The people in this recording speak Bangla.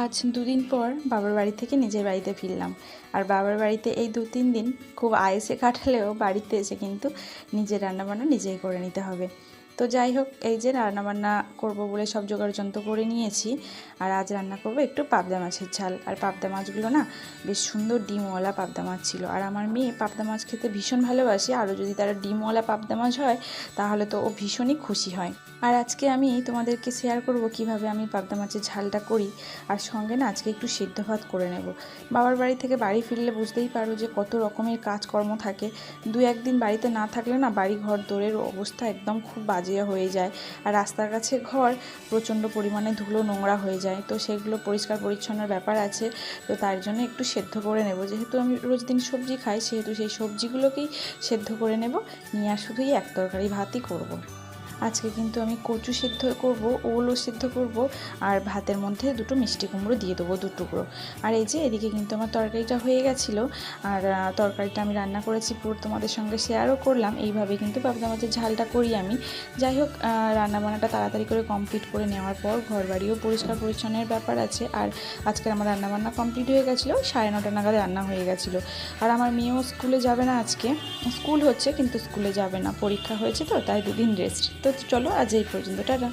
আজ দুদিন পর বাবার বাড়ি থেকে নিজের বাড়িতে ফিরলাম। আর বাবার বাড়িতে এই দু তিন দিন খুব আয়েসে কাটালেও বাড়িতে এসে কিন্তু নিজের রান্নাবান্না নিজেই করে নিতে হবে। তো যাই হোক, এই যে রান্নাবান্না করব বলে সব জোগাড় যন্ত্র করে নিয়েছি। আর আজ রান্না করব একটু পাবদা মাছের ঝাল। আর পাবদা মাছগুলো না বেশ সুন্দর ডিমওয়ালা পাবদা মাছ ছিল। আর আমার মেয়ে পাবদা মাছ খেতে ভীষণ ভালোবাসে। আরও যদি তারা ডিমওয়ালা পাবদা মাছ হয়, তাহলে তো ও ভীষণই খুশি হয়। আর আজকে আমি তোমাদেরকে শেয়ার করব কীভাবে আমি পাবদা মাছের ঝালটা করি। আর সঙ্গে না আজকে একটু সেদ্ধ ভাত করে নেব। বাবার বাড়ি থেকে বাড়ি ফিরলে বুঝতেই পারো যে কত রকমের কাজকর্ম থাকে। দু একদিন বাড়িতে না থাকলে না বাড়ি ঘর দৌড়ের অবস্থা একদম খুব বাজে। হয়ে যায়। আর রাস্তার কাছে ঘর প্রচণ্ড পরিমাণে ধুলো নোংরা হয়ে যায়। তো সেগুলো পরিষ্কার পরিচ্ছন্নের ব্যাপার আছে। তো তার জন্য একটু সেদ্ধ করে নেব। যেহেতু আমি রোজ দিন সবজি খাই, সেহেতু সেই সবজিগুলোকেই সেদ্ধ করে নেব। নিয়ে আর শুধুই এক তরকারি ভাতই করব। আজকে কিন্তু আমি কচু সিদ্ধ করব, ওলও সিদ্ধ করব, আর ভাতের মধ্যে দুটো মিষ্টি কুমড়ো দিয়ে দেবো, দু টুকরো। আর এই যে এদিকে কিন্তু আমার তরকারিটা হয়ে গেছিল, আর তরকারিটা আমি রান্না করেছি, পুরো তোমাদের সঙ্গে শেয়ারও করলাম। এইভাবে কিন্তু পাবদা মাছের ঝালটা করি আমি। যাই হোক রান্নাবান্নাটা তাড়াতাড়ি করে কমপ্লিট করে নেওয়ার পর ঘর বাড়িও পরিষ্কার পরিচ্ছন্নের ব্যাপার আছে। আর আজকে আমার রান্নাবান্না কমপ্লিট হয়ে গেছিল, সাড়ে নটা নাগাদ রান্না হয়ে গেছিল। আর আমার মেয়েও স্কুলে যাবে না আজকে। স্কুল হচ্ছে, কিন্তু স্কুলে যাবে না। পরীক্ষা হয়েছে তো, তাই দুদিন রেস্ট তো চলো আজ এই পর্যন্ত টাটা।